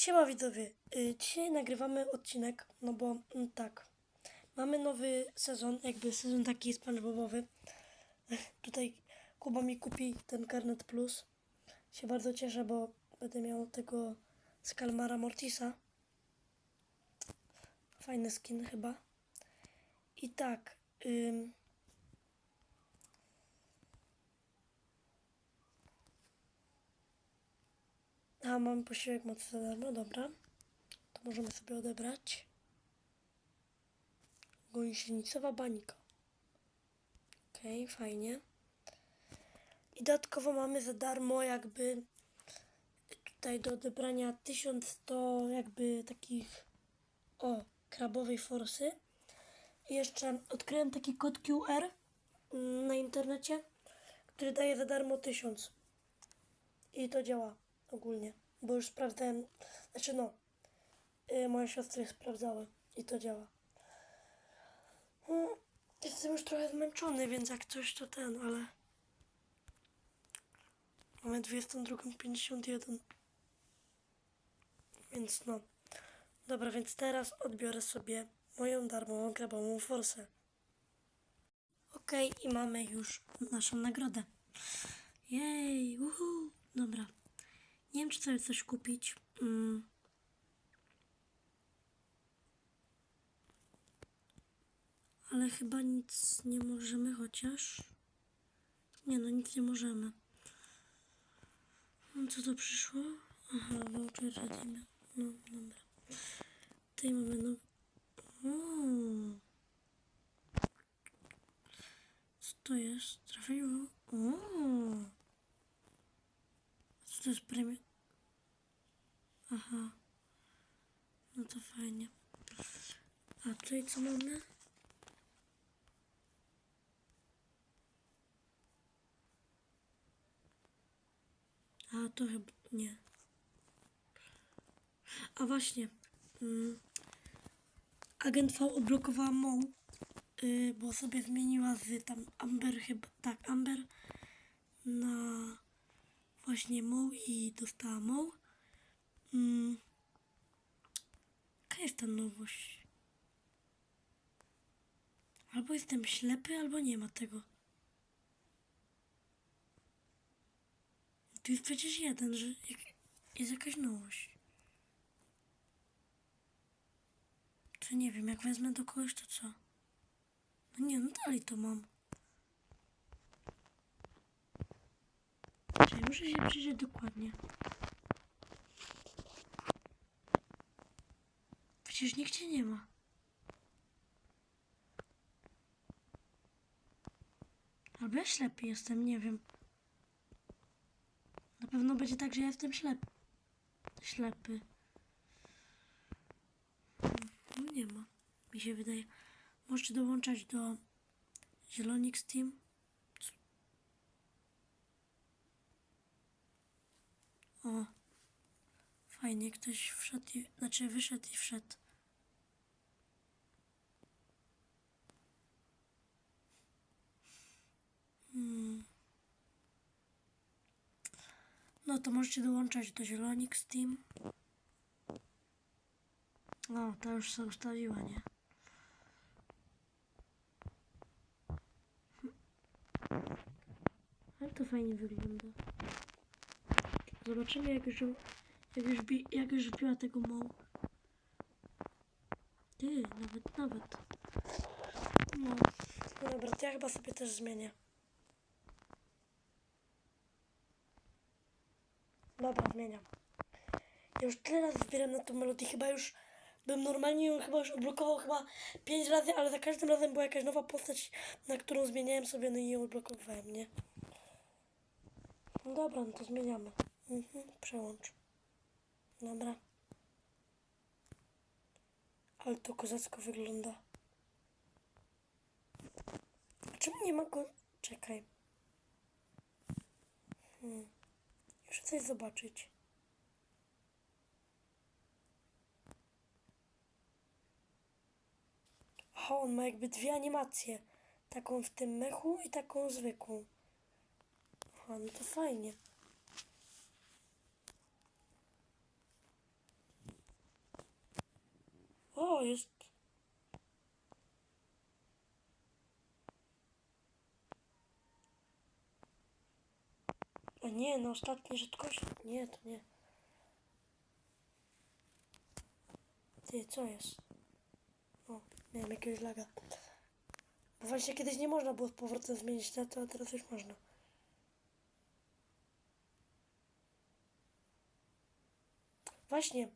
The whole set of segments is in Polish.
Siema widzowie, Y, dzisiaj nagrywamy odcinek, no bo mm, tak, mamy nowy sezon, jakby sezon taki SpongeBobowy. Tutaj Kuba mi kupi ten Karnet Plus. Się bardzo cieszę, bo będę miał tego z Kalmara Mortisa. Fajny skin chyba. I tak, ym, A, mam posiłek mocy za darmo, dobra. To możemy sobie odebrać. Gąsienicowa bańka. Okej, fajnie. I dodatkowo mamy za darmo jakby tutaj do odebrania 1100 jakby takich o, krabowej forsy. I jeszcze odkryłem taki kod QR na internecie, który daje za darmo 1000. I to działa ogólnie, bo już sprawdzałem, znaczy no, y, moje siostry sprawdzały i to działa. Mm, Jestem już trochę zmęczony, więc jak coś to ten, ale mamy 22.51. Więc no. Dobra, więc teraz odbiorę sobie moją darmową krabową forsę. Okej, i mamy już naszą nagrodę. Jej, uhu. Dobra. Nie wiem, czy sobie coś kupić. Mm. Ale chyba nic nie możemy, chociaż. Nie no, nic nie możemy. No, Co to przyszło? Aha, voucher redeem. No, dobra. Tutaj mamy no. Co to jest? Trafiło. To jest premia? Aha. No to fajnie. A tutaj co mamy? A to chyba nie. A właśnie. Mm, agent V odblokowała Moł, y, bo sobie zmieniła z tam Amber chyba. Tak, Amber na właśnie Moł i dostała Moł. Mm, jaka jest ta nowość? Albo jestem ślepy, albo nie ma tego. Tu jest przecież jeden, że jest jakaś nowość. To nie wiem, jak wezmę do kogoś, to co? No nie, no dalej to mam. Czyli muszę się przyjrzeć dokładnie. Przecież nigdzie nie ma. Albo ja ślepy jestem, nie wiem. Na pewno będzie tak, że ja jestem ślepy. Ślepy. No nie ma. Mi się wydaje. Możecie dołączać do Zielonix Team. O. Fajnie, ktoś wszedł i, znaczy wyszedł i wszedł. Hmm. No to możecie dołączać do Zielonix Team. No, to już się ustawiła, nie? Ale to fajnie wygląda. Zobaczymy jak już, jak już, bi, jak już wbiła tego mołu. Ty, nawet, nawet. No. dobra, to ja chyba sobie też zmienię. Dobra, zmieniam. Ja już tyle razy zbieram na tą melodię, chyba już bym normalnie ją chyba już odblokował chyba 5 razy, ale za każdym razem była jakaś nowa postać, na którą zmieniałem sobie, no i ją odblokowałem, nie? Dobra, no to zmieniamy. Mhm, przełącz. Dobra. Ale to kozacko wygląda. A czemu nie ma go... Czekaj. Hmm. Muszę coś zobaczyć. Aha, on ma jakby dwie animacje. Taką w tym mechu i taką zwykłą. Aha, no to fajnie. O, jest... A nie, na ostatniej rzadkości. Nie, to nie. Ty, co jest? O, miałem jakiegoś laga. Bo właśnie kiedyś nie można było z powrotem zmienić na to, a teraz już można. Właśnie,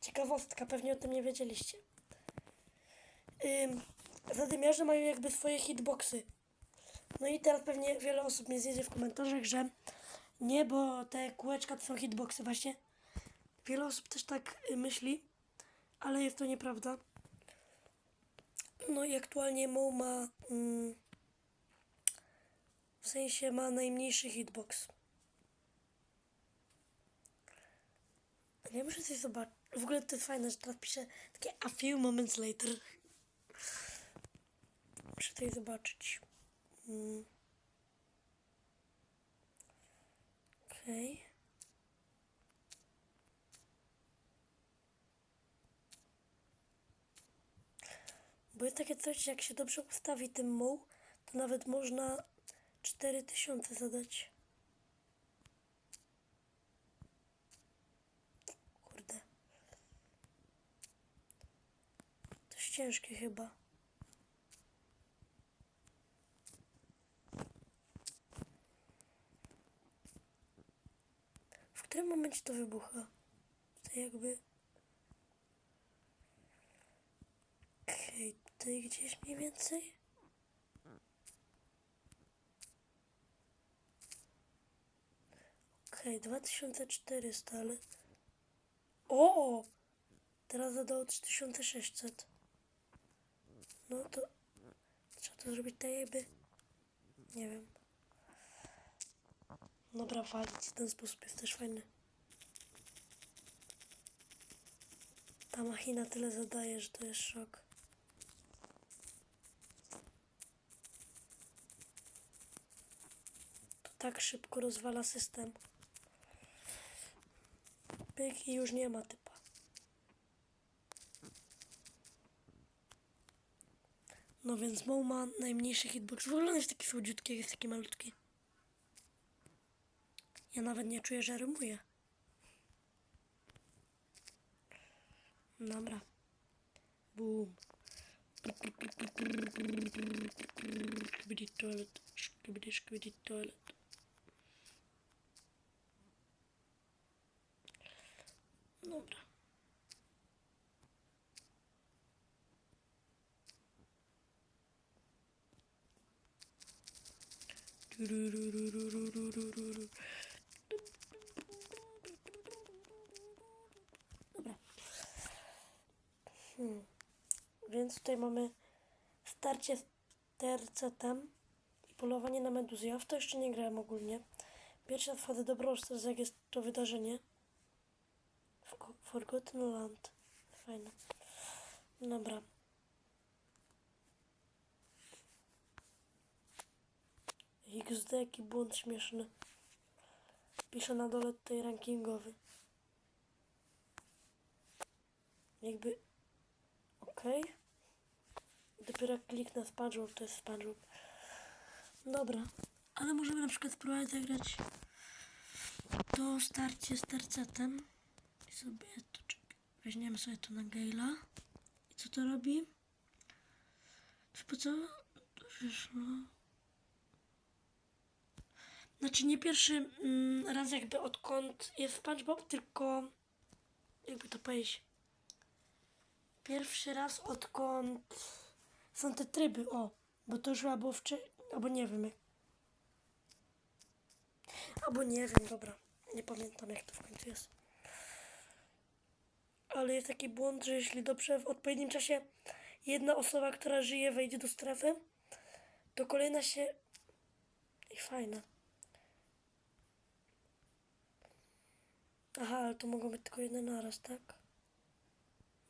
ciekawostka, pewnie o tym nie wiedzieliście. Ym, zadymiarze mają jakby swoje hitboxy. No i teraz pewnie wiele osób mnie zjedzie w komentarzach, że nie, bo te kółeczka to są hitboxy właśnie. Wiele osób też tak y, myśli, ale jest to nieprawda. No i aktualnie Mo ma mm, w sensie ma najmniejszy hitbox. Ja muszę coś zobaczyć. W ogóle to jest fajne, że teraz piszę takie a few moments later. Muszę coś zobaczyć. Mm. Okej. Bo jest takie coś, jak się dobrze ustawi tym muł, to nawet można 4000 zadać. Kurde. Ciężkie chyba. W którym momencie to wybucha? To jakby... Okej, tutaj gdzieś mniej więcej? Okej, 2400, ale... O! Teraz zadało 3600. No to... Trzeba to zrobić tak jakby... Nie wiem. Dobra, walić. Ten sposób jest też fajny. Ta machina tyle zadaje, że to jest szok. To tak szybko rozwala system. Pyk i już nie ma typa. No więc Moł ma najmniejszy hitbox. W ogóle on jest taki słodziutki, jest taki malutki. Ja nawet nie czuję, że rymuję. Dobra. Boom. Skibidi toilet. Skibidi skibidi toilet. Dobra. Dobra. Hmm. Więc tutaj mamy starcie z tercetem i polowanie na meduzy. Ja w to jeszcze nie grałem ogólnie. Pierwsza wchodzę do Brawl Stars, jak jest to wydarzenie. Forgotten Land. Fajne. Dobra. XD, jaki błąd śmieszny. Piszę na dole tutaj rankingowy. Jakby... Okej. Dopiero jak kliknę SpongeBob, to jest SpongeBob. Dobra. Ale możemy na przykład spróbować zagrać to starcie z tercetem. I sobie to. Weźmiemy sobie to na Gale'a. I co to robi? To po co? To wyszło. Znaczy nie pierwszy mm, raz jakby odkąd jest SpongeBob, tylko jakby to powiedzieć. Pierwszy raz odkąd są te tryby, o, bo to już było wcześniej, albo nie wiem. Albo nie wiem, dobra, nie pamiętam jak to w końcu jest. Ale jest taki błąd, że jeśli dobrze w odpowiednim czasie jedna osoba, która żyje, wejdzie do strefy, to kolejna się... I fajne. Aha, ale to mogą być tylko jedne naraz, tak?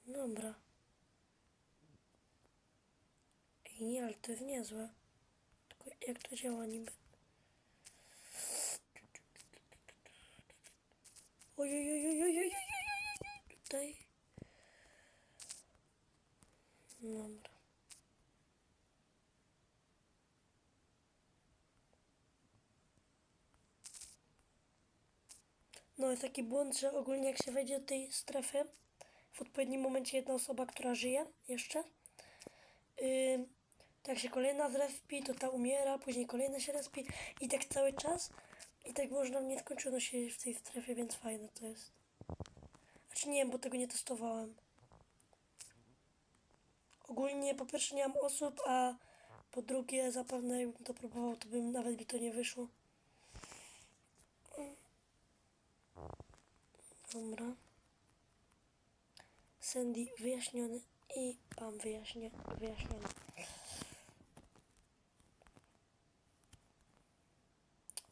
Dobra. Ej, nie, ale to jest niezłe. Tylko jak to działa niby? Ojej, ojej, ojej, ojej, tutaj. Dobra. To jest taki błąd, że ogólnie jak się wejdzie do tej strefy, w odpowiednim momencie jedna osoba, która żyje jeszcze, yy, tak się kolejna zrespi, to ta umiera, później kolejna się respi i tak cały czas. I tak można w nieskończoność siedzieć w tej strefie, więc fajne to jest. Znaczy nie wiem, bo tego nie testowałem. Ogólnie po pierwsze nie mam osób, a po drugie zapewne jakbym to próbował, to bym nawet mi to nie wyszło. Dobra. Sandy wyjaśniony i pan wyjaśnie, wyjaśniony.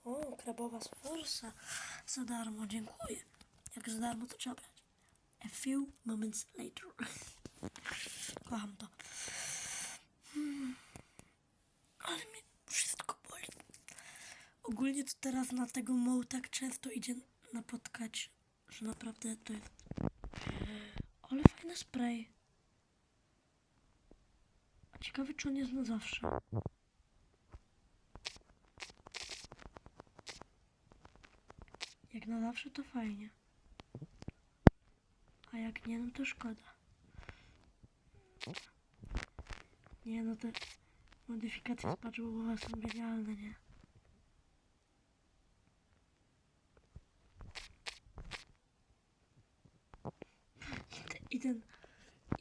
O, krabowa sforsa. Za darmo, dziękuję. Jak za darmo, to trzeba brać. A few moments later. Kocham to. Hmm. Ale mnie wszystko boli. Ogólnie to teraz na tego moł tak często idzie napotkać, że naprawdę to jest... Ale fajny spray. A ciekawy, czy on jest na zawsze. Jak na zawsze to fajnie. A jak nie, no to szkoda. Nie, no te modyfikacje spaczłowe są genialne, nie? I, te, i ten,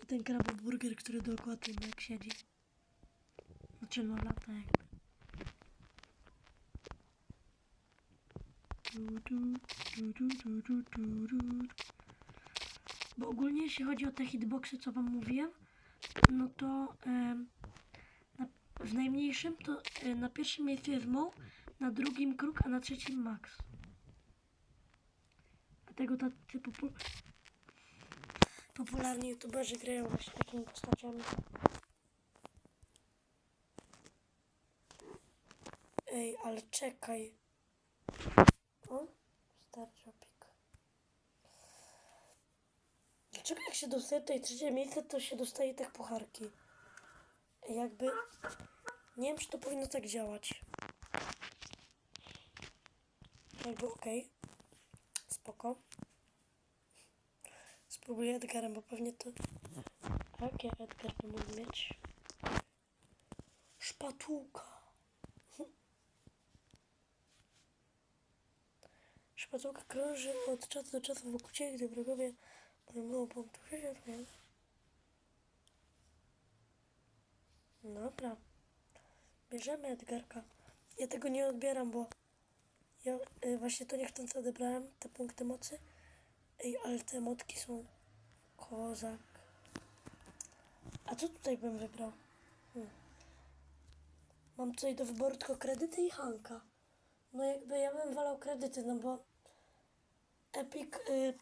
i ten kraboburger, który dookoła tym jak siedzi. Znaczy no lata jakby. Bo ogólnie jeśli chodzi o te hitboxy, co wam mówiłem, no to na, w najmniejszym to e, na pierwszym miejscu jest Mo, na drugim Kruk, a na trzecim Max. Dlatego tacy popu popularni youtuberzy grają właśnie takimi postaciami. Ej, ale czekaj. O, Star Tropic. Dlaczego jak się dostaje tutaj trzecie miejsce, to się dostaje tak pucharki? Jakby... Nie wiem, czy to powinno tak działać. Jakby okej. Spoko. Spróbuję Edgarem, bo pewnie to... Jakie Edgar by mógł mieć? Szpatułka. Szpatułka krąży od czasu do czasu wokół ciebie, gdy wrogowie pojmują punktu siebie. Dobra. Bierzemy Edgarka. Ja tego nie odbieram, bo ja y, właśnie to niechcący odebrałem, te punkty mocy. Ej, ale te motki są kozak. A co tutaj bym wybrał? Hmm. Mam tutaj do wyboru tylko kredyty i Hanka. No jakby ja bym wolał kredyty, no bo Epic y,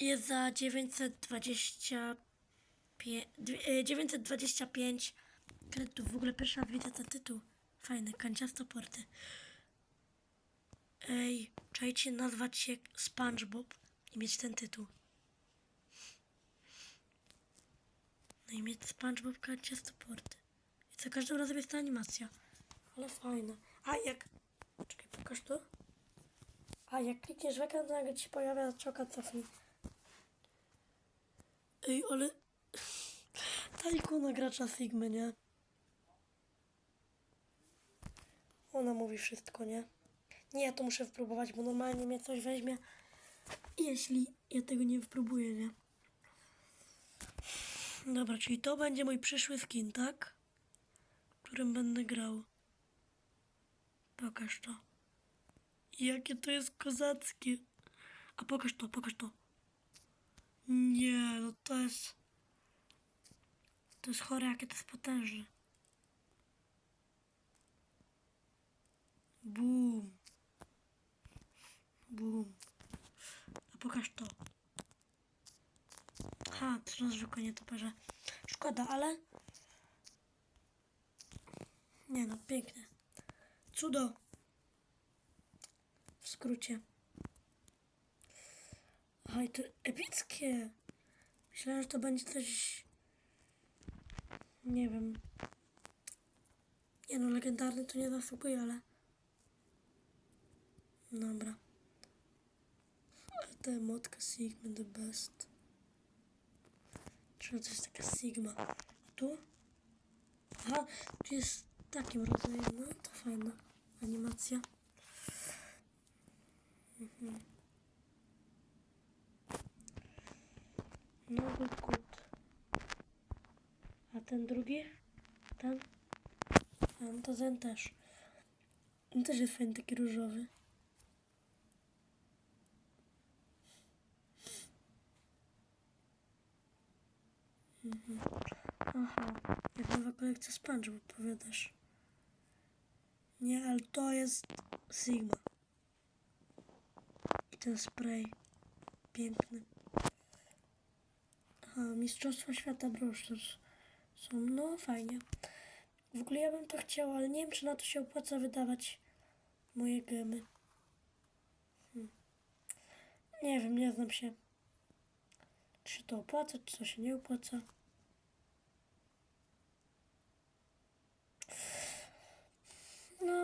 jest za 925, dwie- y, 925 kredytów. W ogóle pierwszy raz widzę ten tytuł. Fajny, kanciasto porty. Ej, czajcie nazwać się SpongeBob i mieć ten tytuł. No i mieć SpongeBob kanciasto porty. I co każdym razem jest ta animacja. Ale fajne. A jak... Czekaj, pokaż to. A jak klikniesz w ekran, to nagle ci się pojawia czoka cofnij. Ej, ale... Ta ikona gracza Sigmy, nie? Ona mówi wszystko, nie? Nie, ja to muszę wypróbować, bo normalnie mnie coś weźmie. Jeśli ja tego nie wypróbuję, nie? Dobra, czyli to będzie mój przyszły skin, tak? Którym będę grał. Pokaż to. Jakie to jest kozackie. A pokaż to, pokaż to. Nie, no to jest... To jest chore, jakie to jest potężne. Bum. Bum. A pokaż to. Ha, to zwykłe. Szkoda, ale... Nie no, pięknie. Cudo. W skrócie. Aha, to epickie. Myślałem, że to będzie coś... Nie wiem. Nie no, legendarny to nie zasługuje, ale... Dobra. ta emotka Sigma the best. Czy to jest taka Sigma? A tu? Aha, tu jest takim rodzajem, no to fajna animacja. Mhm. No good, good. A ten drugi? Ten? A no to ten też. On też jest fajny, taki różowy. Aha, jak nowa kolekcja SpongeBob powiadasz. Nie, ale to jest Sigma. I ten spray. Piękny. Aha, Mistrzostwa Świata Stars są, no fajnie. W ogóle ja bym to chciała, ale nie wiem, czy na to się opłaca wydawać moje gemy. Hmm. Nie wiem, nie znam się. Czy to opłaca, czy to się nie opłaca.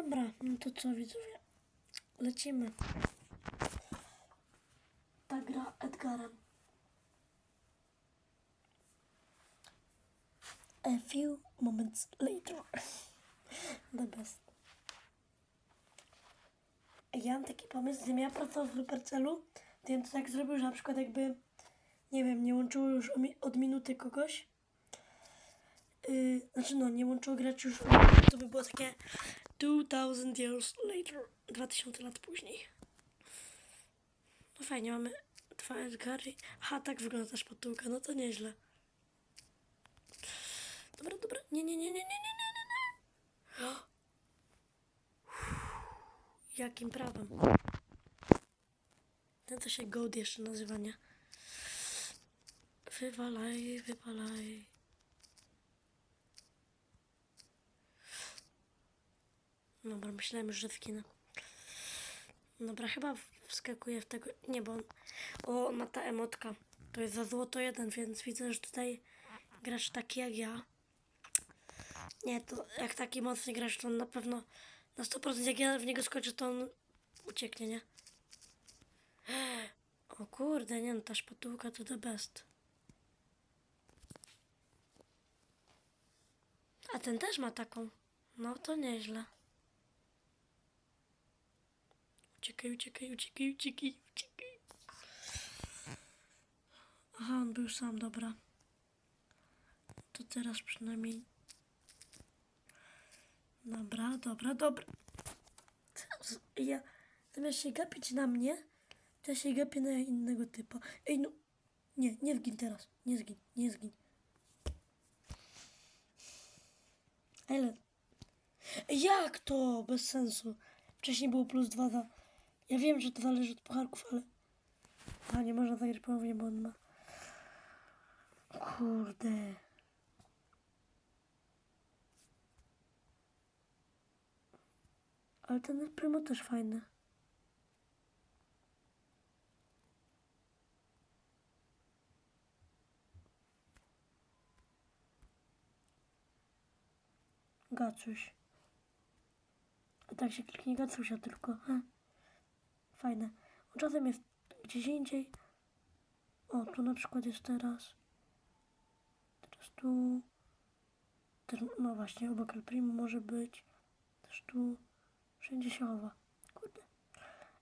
Dobra, no to co widzowie? Lecimy. Ta gra Edgarem. A few moments later. The best. Ja mam taki pomysł, że ja pracował w Hypercelu, to ja to tak zrobił, że na przykład jakby, nie wiem, nie łączyło już od minuty kogoś. Yy, znaczy no, nie łączyło grać już to by było takie 2000 years later. 2000 lat później. No fajnie, mamy dwa Edgary. Aha, tak wygląda ta szpatułka, no to nieźle. Dobra, dobra. Nie, nie, nie, nie, nie, nie, nie, nie. nie. Jakim prawem? No to się gołd jeszcze nazywa, nie? Wywalaj, wywalaj. Dobra, myślałem że zginę. Dobra, chyba wskakuje w tego... Nie, bo. O, ma ta emotka. To jest za złoto jeden, więc widzę, że tutaj gracz taki jak ja. Nie, to jak taki mocny gracz, to on na pewno na 100% jak ja w niego skoczę, to on ucieknie, nie? O kurde, nie no, ta szpatułka to the best. A ten też ma taką. No to nieźle. Uciekaj, uciekaj, uciekaj, uciekaj, uciekaj. Aha, on był sam, dobra. To teraz przynajmniej. Dobra, dobra, dobra. Ja zamiast się gapić na mnie, to ja się gapię na innego typa. Ej, no. Nie, nie zgin teraz. Nie zgin, nie zgin. Ale. Jak to? Bez sensu. Wcześniej było plus dwa za. Ja wiem, że to zależy od pucharków, ale. A nie można zagrać ponownie, bo on ma. Kurde. Ale ten Primo też fajny. Gacuś. A tak się kliknie Gacusia tylko. He. Fajne. On czasem jest gdzieś indziej. O, tu na przykład jest teraz. Teraz tu. Też, no właśnie, obok El Primo może być. Też tu. Wszędzie się chowa. Kurde.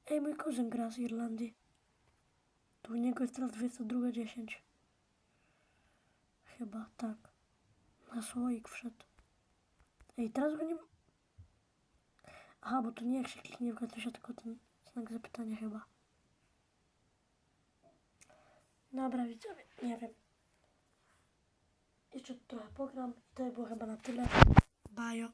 Ej, mój kuzyn gra z Irlandii. Tu u niego jest teraz 22.10. Chyba, tak. Na słoik wszedł. Ej, teraz go nie... Aha, bo to nie jak się kliknie w Gatusia, tylko ten znak zapytania chyba. Dobra, widzowie, nie wiem. Jeszcze trochę pogram. To by było chyba na tyle. Bajo.